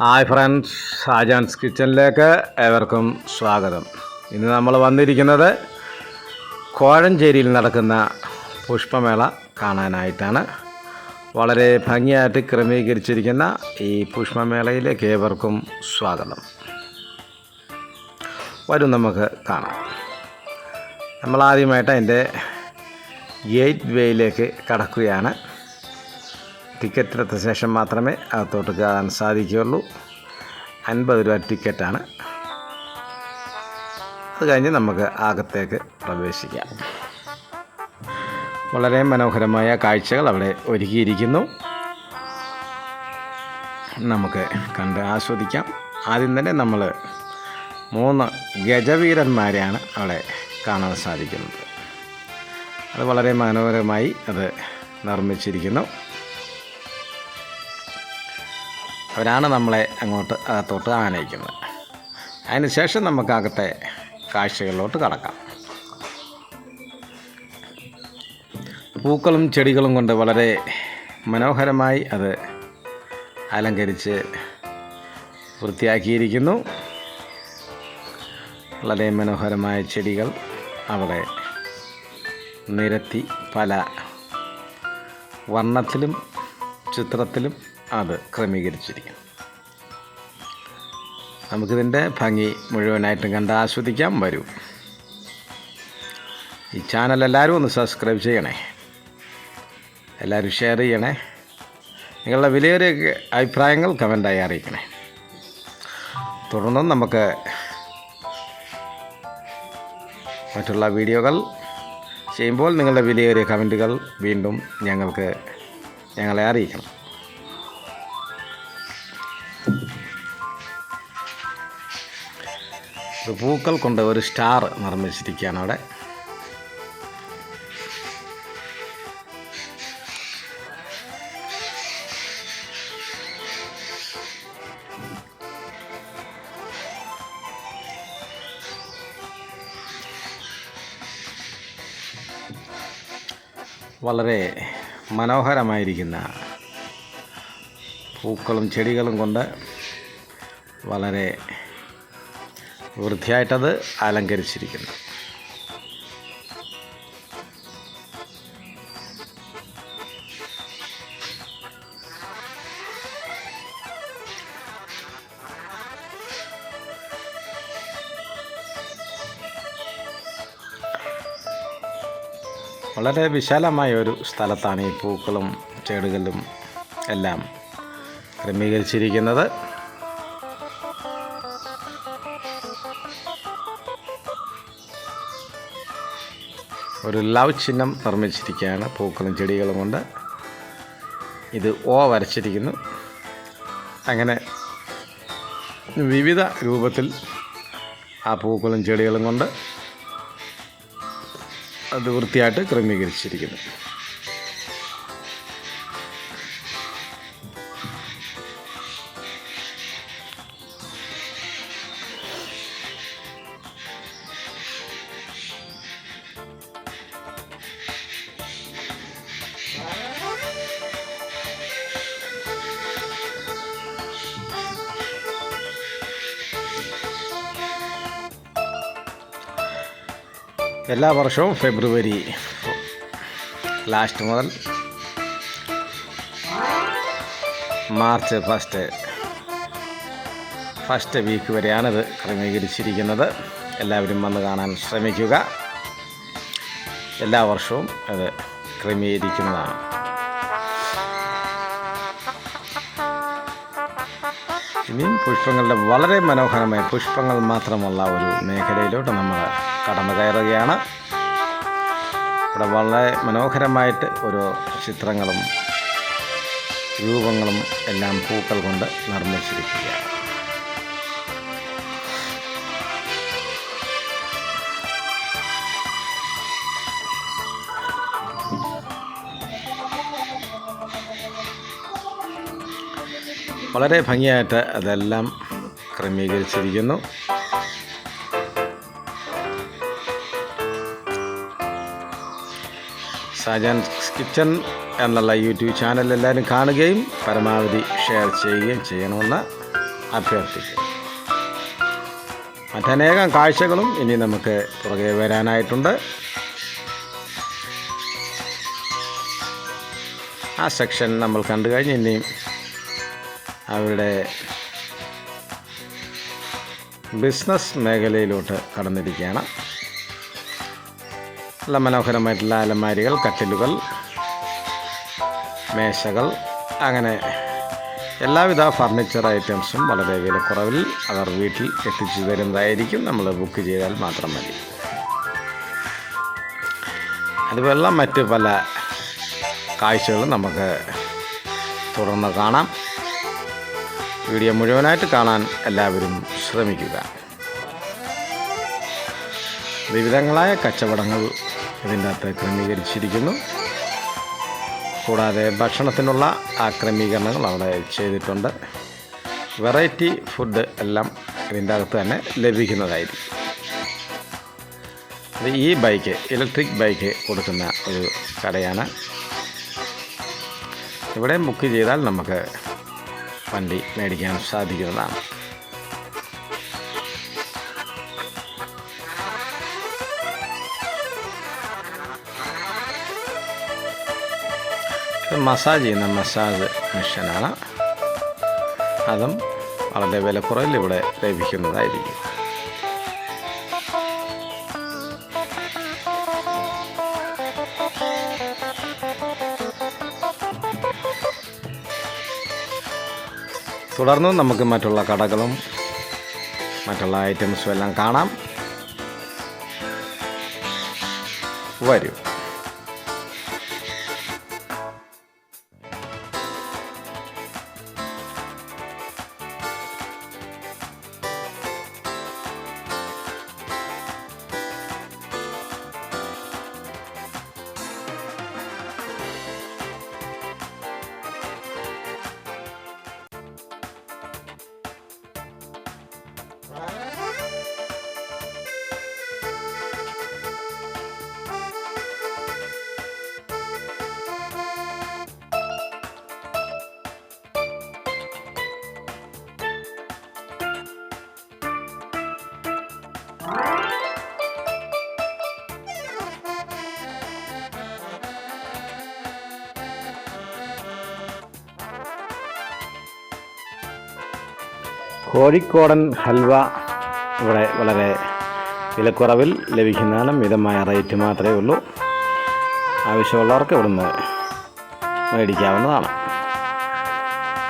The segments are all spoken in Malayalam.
ഹായ് ഫ്രണ്ട്സ് ഷാജാൻസ് കിച്ചണിലേക്ക് ഏവർക്കും സ്വാഗതം. ഇന്ന് നമ്മൾ വന്നിരിക്കുന്നത് കോഴഞ്ചേരിയിൽ നടക്കുന്ന പുഷ്പമേള കാണാനായിട്ടാണ്. വളരെ ഭംഗിയായിട്ട് ക്രമീകരിച്ചിരിക്കുന്ന ഈ പുഷ്പമേളയിലേക്ക് ഏവർക്കും സ്വാഗതം. വരും നമുക്ക് കാണാം. നമ്മളാദ്യമായിട്ട് അതിന്റെ ഗേറ്റ് വേയിലേക്ക് കടക്കുകയാണ്. ടിക്കറ്റ് എടുത്ത ശേഷം മാത്രമേ അകത്തോട്ട് കയറാൻ സാധിക്കുകയുള്ളൂ. അൻപത് രൂപ ടിക്കറ്റാണ്. അത് കഴിഞ്ഞ് നമുക്ക് അകത്തേക്ക് പ്രവേശിക്കാം. വളരെ മനോഹരമായ കാഴ്ചകൾ അവിടെ ഒരുക്കിയിരിക്കുന്നു. നമുക്ക് കണ്ട് ആസ്വദിക്കാം. ആദ്യം തന്നെ നമ്മൾ മൂന്ന് ഗജവീരന്മാരെയാണ് അവിടെ കാണാൻ സാധിക്കുന്നത്. അത് വളരെ മനോഹരമായി അത് നിർമ്മിച്ചിരിക്കുന്നു. അവരാണ് നമ്മളെ അങ്ങോട്ട് അകത്തോട്ട് ആനയിക്കുന്നത്. അതിന് ശേഷം അകത്തെ കാഴ്ചകളിലോട്ട് കടക്കാം. പൂക്കളും ചെടികളും കൊണ്ട് വളരെ മനോഹരമായി അത് അലങ്കരിച്ച് വൃത്തിയാക്കിയിരിക്കുന്നു. വളരെ മനോഹരമായ ചെടികൾ അവിടെ നിരത്തി പല വർണത്തിലും ചിത്രത്തിലും അത് ക്രമീകരിച്ചിരിക്കുന്നു നമുക്കിതിന്റെ ഭംഗി മുഴുവനായിട്ടും കണ്ട് ആസ്വദിക്കാൻ വരൂ. ഈ ചാനൽ എല്ലാവരും ഒന്ന് സബ്സ്ക്രൈബ് ചെയ്യണേ. എല്ലാവരും ഷെയർ ചെയ്യണേ. നിങ്ങളുടെ വിലയേറിയ അഭിപ്രായങ്ങൾ കമന്റായി അറിയിക്കണേ. തുടർന്നും നമുക്ക് മറ്റുള്ള വീഡിയോകൾ ചെയ്യുമ്പോൾ നിങ്ങളുടെ വിലയേറിയ കമന്റുകൾ വീണ്ടും ഞങ്ങൾക്ക് ഞങ്ങളെ അറിയിക്കണം. പൂക്കൾ കൊണ്ട് ഒരു സ്റ്റാർ നിർമ്മിച്ചിരിക്കുകയാണ് അവിടെ. വളരെ മനോഹരമായിരിക്കുന്ന പൂക്കളും ചെടികളും കൊണ്ട് വളരെ വൃത്തിയായിട്ടത് അലങ്കരിച്ചിരിക്കുന്നു. വളരെ വിശാലമായ ഒരു സ്ഥലത്താണ് ഈ പൂക്കളും ചെടികളും എല്ലാം ക്രമീകരിച്ചിരിക്കുന്നത്. ഒരു ലവ് ചിഹ്നം നിർമ്മിച്ചിരിക്കുകയാണ്. പൂക്കളും ചെടികളും കൊണ്ട് ഇത് ഓ വരച്ചിരിക്കുന്നു. അങ്ങനെ വിവിധ രൂപത്തിൽ ആ പൂക്കളും ചെടികളും കൊണ്ട് അത് വൃത്തിയായിട്ട് ക്രമീകരിച്ചിരിക്കുന്നു. എല്ലാ വർഷവും ഫെബ്രുവരി ലാസ്റ്റ് മുതൽ മാർച്ച് ഫസ്റ്റ് ഫസ്റ്റ് വീക്ക് വരെയാണിത് ക്രമീകരിച്ചിരിക്കുന്നത്. എല്ലാവരും വന്ന് കാണാൻ ശ്രമിക്കുക. എല്ലാ വർഷവും അത് ക്രമീകരിക്കുന്നതാണ്. ഇനിയും പുഷ്പങ്ങളുടെ വളരെ മനോഹരമായ പുഷ്പങ്ങൾ മാത്രമുള്ള ഒരു മേഖലയിലോട്ട് നമ്മൾ കടന്നു കയറുകയാണ്. ഇവിടെ വളരെ മനോഹരമായിട്ട് ഓരോ ചിത്രങ്ങളും രൂപങ്ങളും എല്ലാം പൂക്കൾ കൊണ്ട് നിർമ്മിച്ചിരിക്കുകയാണ്. വളരെ ഭംഗിയായിട്ട് അതെല്ലാം ക്രമീകരിച്ചിരിക്കുന്നു. ഷാജാൻ കിച്ചൺ എന്നുള്ള യൂട്യൂബ് ചാനൽ എല്ലാവരും കാണുകയും പരമാവധി ഷെയർ ചെയ്യുകയും ചെയ്യണമെന്ന് അഭ്യർത്ഥിക്കുന്നു. മറ്റനേകം കാഴ്ചകളും ഇനി നമുക്ക് പുറകെ വരാനായിട്ടുണ്ട്. ആ സെക്ഷൻ നമ്മൾ കണ്ടു കഴിഞ്ഞ് ഇനിയും അവരുടെ ബിസിനസ് മേഖലയിലോട്ട് കടന്നിരിക്കുകയാണ്. നല്ല മനോഹരമായിട്ടുള്ള അലമാരികൾ കട്ടിലുകൾ മേശകൾ അങ്ങനെ എല്ലാവിധ ഫർണിച്ചർ ഐറ്റംസും വളരെ വിലക്കുറവിൽ അവർ വീട്ടിൽ എത്തിച്ചു തരുന്നതായിരിക്കും നമ്മൾ ബുക്ക് ചെയ്താൽ മാത്രം മതി. അതുപോലുള്ള മറ്റ് പല കാഴ്ചകളും നമുക്ക് തുടർന്ന് കാണാം. വീഡിയോ മുഴുവനായിട്ട് കാണാൻ എല്ലാവരും ശ്രമിക്കുക. വിവിധങ്ങളായ കച്ചവടങ്ങൾ ഇതിന്റെ അകത്ത് ക്രമീകരിച്ചിരിക്കുന്നു. കൂടാതെ ഭക്ഷണത്തിനുള്ള ആ ക്രമീകരണങ്ങൾ അവിടെ ചെയ്തിട്ടുണ്ട്. വെറൈറ്റി ഫുഡ് എല്ലാം ഇതിന്റെ അകത്ത് തന്നെ ലഭിക്കുന്നതായിരിക്കും. അത് ഈ ബൈക്ക് ഇലക്ട്രിക് ബൈക്ക് കൊടുക്കുന്ന ഒരു കടയാണ്. ഇവിടെ ബുക്ക് ചെയ്താൽ നമുക്ക് വണ്ടി മേടിക്കാൻ സാധിക്കുന്നതാണ്. മസാജ് ചെയ്യുന്ന മസാജ് മെഷീനാണ് അതും വളരെ വിലക്കുറവിൽ ഇവിടെ ലഭിക്കുന്നതായിരിക്കും. തുടർന്നും നമുക്ക് മറ്റുള്ള കടകളും മറ്റുള്ള ഐറ്റംസും എല്ലാം കാണാം. വരൂ. കോഴിക്കോടൻ ഹൽവ ഇവിടെ വളരെ വിലക്കുറവിൽ ലഭിക്കുന്നതാണ് മിതമായ റേറ്റ് മാത്രമേ ഉള്ളൂ. ആവശ്യമുള്ളവർക്ക് ഇവിടുന്ന് മേടിക്കാവുന്നതാണ്.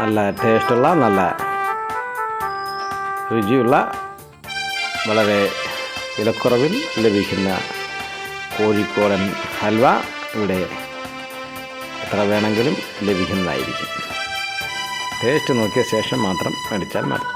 നല്ല ടേസ്റ്റുള്ള നല്ല രുചിയുള്ള വളരെ വിലക്കുറവിൽ ലഭിക്കുന്ന കോഴിക്കോടൻ ഹൽവ ഇവിടെ എത്ര വേണമെങ്കിലും ലഭിക്കുന്നതായിരിക്കും. ടേസ്റ്റ് നോക്കിയ ശേഷം മാത്രം മേടിച്ചാൽ മതി.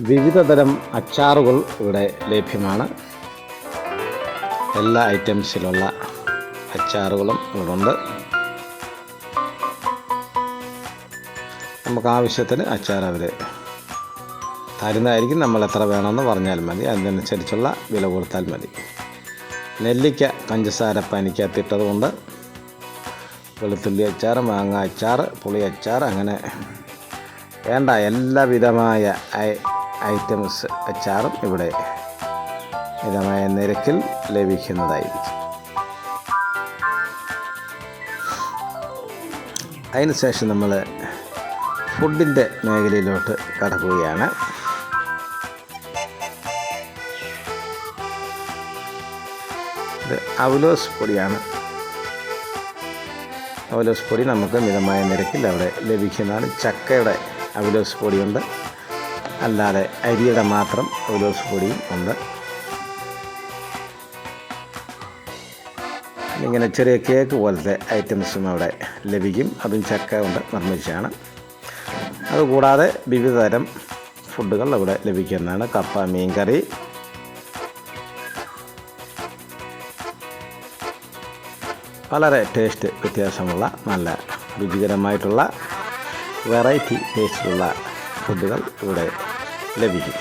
വിവിധ തരം അച്ചാറുകൾ ഇവിടെ ലഭ്യമാണ്. എല്ലാ ഐറ്റംസിലുള്ള അച്ചാറുകളും ഇവിടെ ഉണ്ട് നമുക്ക് ആവശ്യത്തിന് അച്ചാർ അവർ തരുന്നതായിരിക്കും. നമ്മൾ എത്ര വേണമെന്ന് പറഞ്ഞാൽ മതി. അതിനനുസരിച്ചുള്ള വില കൊടുത്താൽ മതി. നെല്ലിക്ക പഞ്ചസാര പനിക്കത്തിട്ടതുകൊണ്ട് വെളുത്തുള്ളി അച്ചാർ മാങ്ങ അച്ചാർ പുളി അച്ചാർ അങ്ങനെ വേണ്ട. എല്ലാവിധമായ ഐറ്റംസ് അച്ചാറും ഇവിടെ മിതമായ നിരക്കിൽ ലഭിക്കുന്നതായിരിക്കും അതിനുശേഷം നമ്മൾ ഫുഡിന്റെ മേഖലയിലോട്ട് കടക്കുകയാണ്. ഇത് അവലോസ് പൊടിയാണ്. അവലോസ് പൊടി നമുക്ക് മിതമായ നിരക്കിൽ അവിടെ ലഭിക്കുന്നതാണ്. ചക്കയുടെ അവലോസ് പൊടിയുണ്ട്. അല്ലാതെ അരിയുടെ മാത്രം അവലോസ് പൊടിയും ഉണ്ട്. ഇങ്ങനെ ചെറിയ കേക്ക് പോലത്തെ ഐറ്റംസും അവിടെ ലഭിക്കും. അതും ചക്ക കൊണ്ട് നിർമ്മിച്ചാണ് അതുകൂടാതെ വിവിധ തരം ഫുഡുകൾ അവിടെ ലഭിക്കുന്നതാണ്. കപ്പ മീൻകറി. വളരെ ടേസ്റ്റ് വ്യത്യാസമുള്ള നല്ല രുചികരമായിട്ടുള്ള വെറൈറ്റി ടേസ്റ്റിലുള്ള ഫുഡുകൾ ഇവിടെ ലഭിക്കും.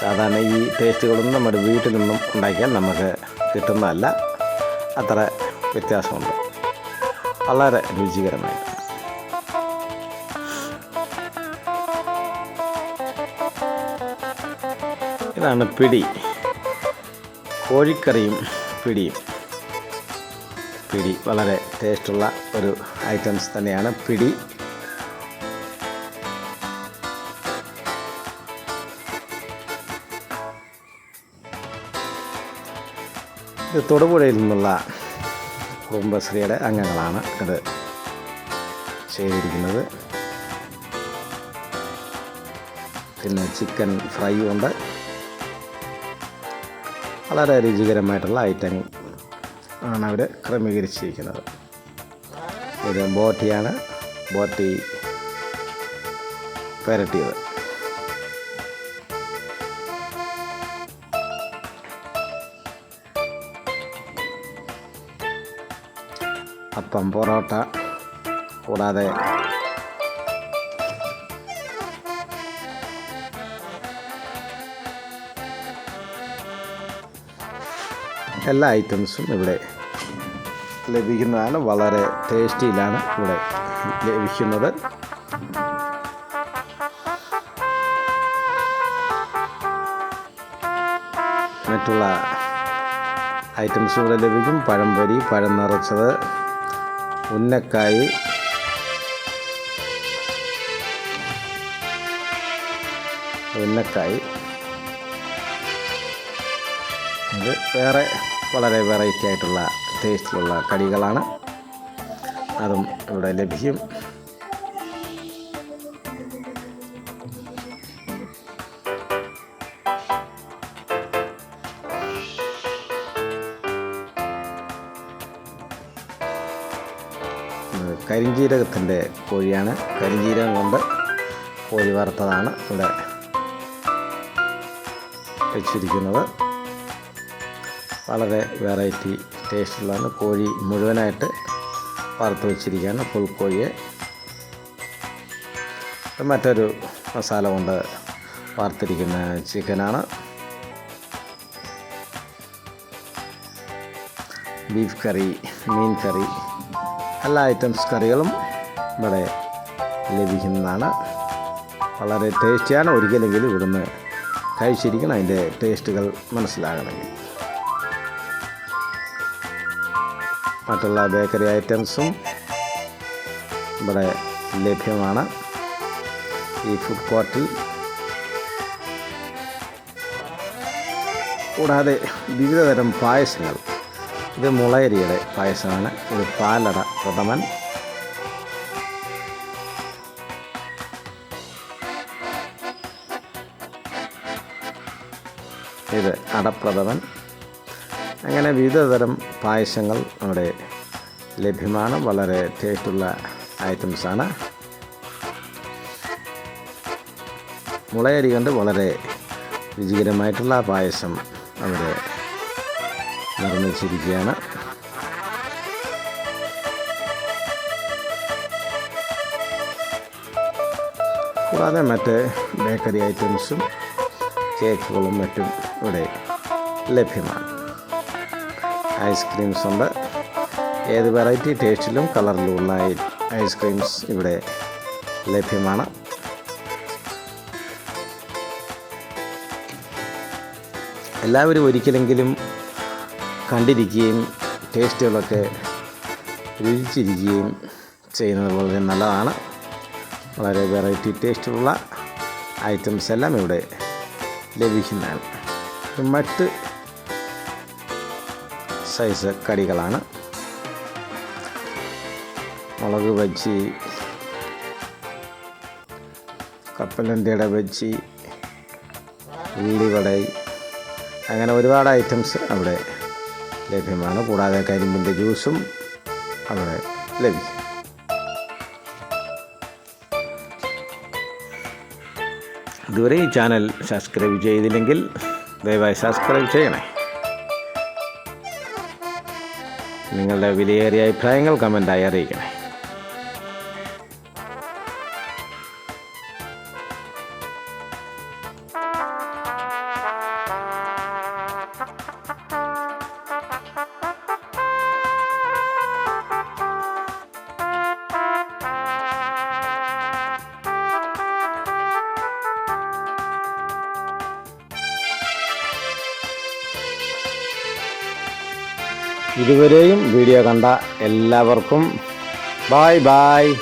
സാധാരണ ഈ ടേസ്റ്റുകളൊന്നും നമ്മുടെ വീട്ടിൽ നിന്നും ഉണ്ടാക്കിയാൽ നമുക്ക് കിട്ടുന്നതല്ല. അത്ര വ്യത്യാസമുണ്ട്. വളരെ രുചികരമായിട്ട് ഇതാണ് പിടി. കോഴിക്കറിയും പിടിയും. പിടി വളരെ ടേസ്റ്റുള്ള ഒരു ഐറ്റംസ് തന്നെയാണ്. പിടി തൊടുപുഴയിൽ നിന്നുള്ള കുടുംബശ്രീയുടെ അംഗങ്ങളാണ് ഇത് ചെയ്തിരിക്കുന്നത്. പിന്നെ ചിക്കൻ ഫ്രൈ ഉണ്ട് വളരെ രുചികരമായിട്ടുള്ള ഐറ്റം ആണ് അവർ ക്രമീകരിച്ചിരിക്കുന്നത്. ഇത് ബോട്ടിയാണ്. ബോട്ടി പുരട്ടിയത്. അപ്പം പൊറോട്ട കൂടാതെ എല്ലാ ഐറ്റംസും ഇവിടെ ലഭിക്കുന്നതാണ്. വളരെ ടേസ്റ്റിയിലാണ് ഇവിടെ ലഭിക്കുന്നത്. മറ്റുള്ള ഐറ്റംസ് ഇവിടെ ലഭിക്കും. പഴംപൊരി പഴം നിറച്ചത് ഉന്നക്കായി. ഉന്നക്കായി. ഇത് വേറെ വളരെ വെറൈറ്റി ആയിട്ടുള്ള ടേസ്റ്റിലുള്ള കടികളാണ്. അതും ഇവിടെ ലഭിക്കും. കരിഞ്ജീരകത്തിന്റെ കോഴിയാണ്. കരിഞ്ജീരകം കൊണ്ട് കോഴി വറുത്തതാണ് ഇവിടെ വെച്ചിരിക്കുന്നത്. വളരെ വെറൈറ്റി ടേസ്റ്റുള്ളതാണ് കോഴി മുഴുവനായിട്ട് വറുത്ത് വെച്ചിരിക്കുകയാണ് ഫുൾ കോഴിയെ ഇത് മറ്റൊരു മസാല കൊണ്ട് വറുത്തിരിക്കുന്ന ചിക്കനാണ്. ബീഫ് കറി മീൻ കറി എല്ലാ ഐറ്റംസ് കറികളും ഇവിടെ ലഭിക്കുന്നതാണ്. വളരെ ടേസ്റ്റിയാണ്. ഒരിക്കലെങ്കിലും ഇവിടുന്ന് കഴിച്ചിരിക്കണം. അതിന്റെ ടേസ്റ്റുകൾ മനസ്സിലാകണമെങ്കിൽ. മറ്റുള്ള ബേക്കറി ഐറ്റംസും ഇവിടെ ലഭ്യമാണ്. ഈ ഫുഡ് കോർട്ടിൽ കൂടാതെ വിവിധതരം പായസങ്ങൾ ഇത് മുളയരിയുടെ പായസമാണ്. ഇത് പാലട പ്രഥമൻ. ഇത് അടപ്രഥമൻ അങ്ങനെ വിവിധതരം പായസങ്ങൾ അവിടെ ലഭ്യമാണ്. വളരെ ടേസ്റ്റുള്ള ഐറ്റംസാണ്. മുളയരി കൊണ്ട് വളരെ രുചികരമായിട്ടുള്ള പായസം അവർ നിർമ്മിച്ചിരിക്കുകയാണ് കൂടാതെ മറ്റ് ബേക്കറി ഐറ്റംസും കേക്കുകളും മറ്റും ഇവിടെ ലഭ്യമാണ്. ഐസ്ക്രീംസ് ഉണ്ട്. ഏത് വെറൈറ്റി ടേസ്റ്റിലും കളറിലുമുള്ള ഐസ്ക്രീംസ് ഇവിടെ ലഭ്യമാണ്. എല്ലാവരും ഒരിക്കലെങ്കിലും കണ്ടിരിക്കുകയും ടേസ്റ്റുകളൊക്കെ രുചിച്ചിരിക്കുകയും ചെയ്യുന്നത് വളരെ നല്ലതാണ്. വളരെ വെറൈറ്റി ടേസ്റ്റുള്ള ഐറ്റംസ് എല്ലാം ഇവിടെ ലഭിക്കുന്നതാണ്. മറ്റ് സൈസ് കടികളാണ്. മുളക് ബജ്ജി കപ്പലണ്ടിയുടെ ബജ്ജി ഉള്ളിവട അങ്ങനെ ഒരുപാട് ഐറ്റംസ് അവിടെ ലഭ്യമാണ്. കൂടാതെ കരിമ്പിന്റെ ജ്യൂസും അവിടെ ലഭിക്കും ഇതുവരെ ഈ ചാനൽ സബ്സ്ക്രൈബ് ചെയ്തില്ലെങ്കിൽ ദയവായി സബ്സ്ക്രൈബ് ചെയ്യണേ. നിങ്ങളുടെ വിലയേറിയ അഭിപ്രായങ്ങൾ കമന്റായി അറിയിക്കണേ. ഇതുവരെയും വീഡിയോ കണ്ട എല്ലാവർക്കും ബായ് ബായ്